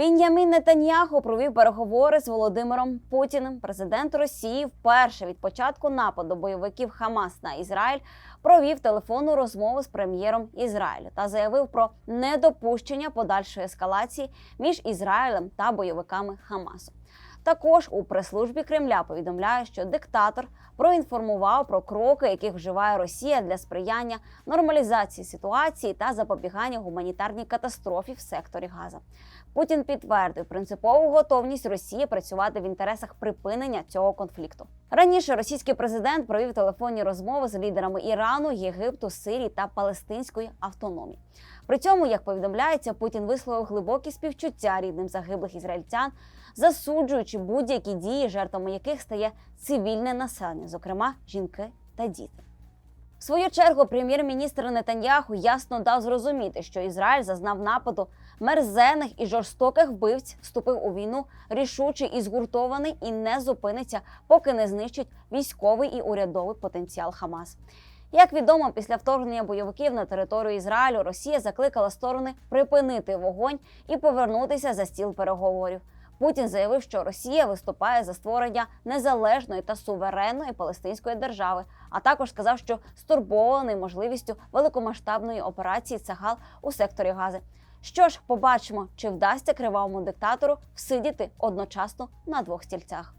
Бенямін Нетаньяху провів переговори з Володимиром Путіним. Президент Росії вперше від початку нападу бойовиків Хамас на Ізраїль провів телефонну розмову з прем'єром Ізраїлю та заявив про недопущення подальшої ескалації між Ізраїлем та бойовиками Хамасу. Також у прес-службі Кремля повідомляє, що диктатор проінформував про кроки, яких вживає Росія для сприяння нормалізації ситуації та запобігання гуманітарній катастрофі в секторі Газа. Путін підтвердив принципову готовність Росії працювати в інтересах припинення цього конфлікту. Раніше російський президент провів телефонні розмови з лідерами Ірану, Єгипту, Сирії та Палестинської автономії. При цьому, як повідомляється, Путін висловив глибокі співчуття рідним загиблих ізраїльтян, засуджуючи будь-які дії, жертвами яких стає цивільне населення, зокрема жінки та діти. В свою чергу прем'єр-міністр Нетаньяху ясно дав зрозуміти, що Ізраїль зазнав нападу мерзенних і жорстоких вбивць, вступив у війну рішучий і згуртований і не зупиниться, поки не знищить військовий і урядовий потенціал Хамас. Як відомо, після вторгнення бойовиків на територію Ізраїлю Росія закликала сторони припинити вогонь і повернутися за стіл переговорів. Путін заявив, що Росія виступає за створення незалежної та суверенної палестинської держави, а також сказав, що стурбований можливістю великомасштабної операції Цагал у секторі Гази. Що ж, побачимо, чи вдасться кривавому диктатору всидіти одночасно на двох стільцях.